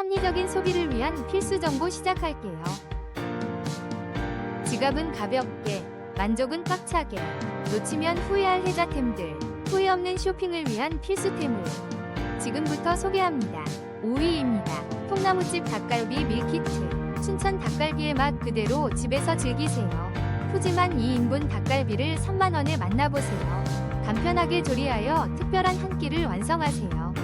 합리적인 소비를 위한 필수 정보 시작할게요. 지갑은 가볍게, 만족은 꽉차게, 놓치면 후회할 혜자템들, 후회 없는 쇼핑을 위한 필수템을 지금부터 소개합니다. 5위입니다. 통나무집 닭갈비 밀키트. 춘천 닭갈비의 맛 그대로 집에서 즐기세요. 푸짐한 2인분 닭갈비를 3만원에 만나보세요. 간편하게 조리하여 특별한 한 끼를 완성하세요.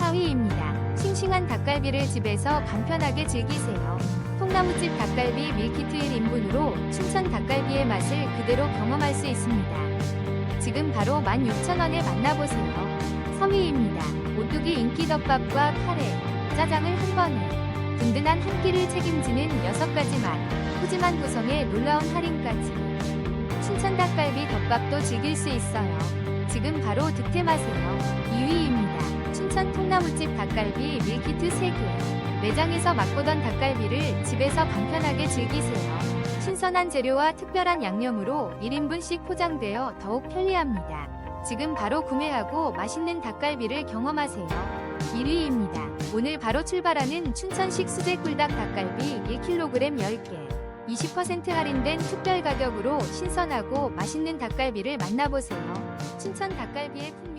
4위입니다. 싱싱한 닭갈비를 집에서 간편하게 즐기세요. 통나무집 닭갈비 밀키트 1인분으로 춘천 닭갈비의 맛을 그대로 경험할 수 있습니다. 지금 바로 16,000원에 만나보세요. 3위입니다. 오뚜기 인기덮밥과 카레, 짜장을 한 번에 든든한 한 끼를 책임지는 6가지 맛, 푸짐한 구성에 놀라운 할인까지 춘천 닭갈비 덮밥도 즐길 수 있어요. 지금 바로 득템하세요. 2위입니다. 춘천 통나무집 닭갈비 밀키트 3개 매장에서 맛보던 닭갈비를 집에서 간편하게 즐기세요. 신선한 재료와 특별한 양념으로 1인분씩 포장되어 더욱 편리합니다. 지금 바로 구매하고 맛있는 닭갈비를 경험하세요. 1위입니다. 오늘 바로 출발하는 춘천식 수제 꿀닭 닭갈비 1kg 10개. 20% 할인된 특별 가격으로 신선하고 맛있는 닭갈비를 만나보세요. 춘천 닭갈비의 풍미